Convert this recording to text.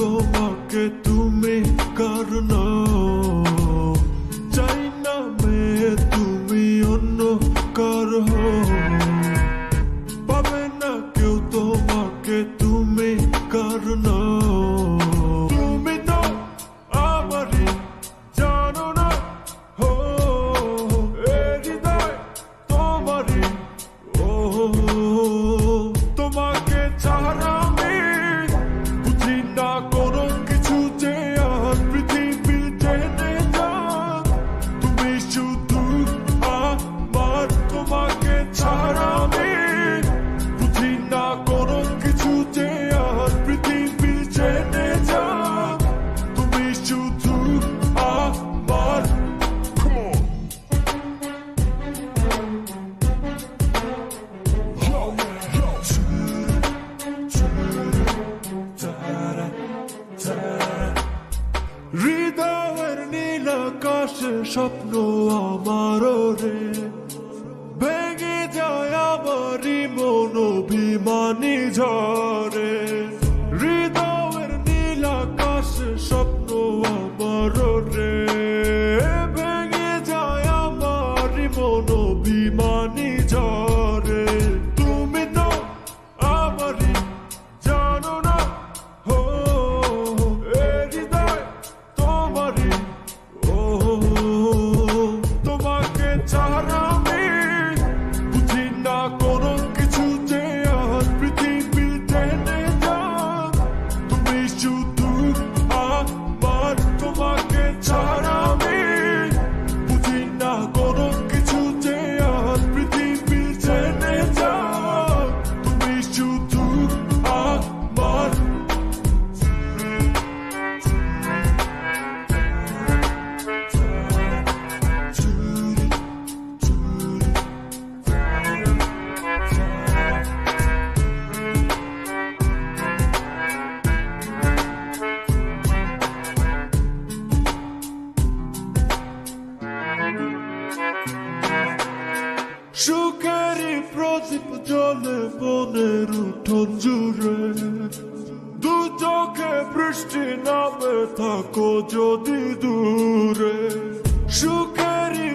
go on. স্বপ্ন আমার রে। ভেঙে যায় আমারই মন অভিমানী ঝরে হৃদয়ের নীলাকাশ স্বপ্ন প্রদীপ জলে বনের উঠোন জুড়ে দু চোখে বৃষ্টি নামে থাকো যদি দূরে সুখেরই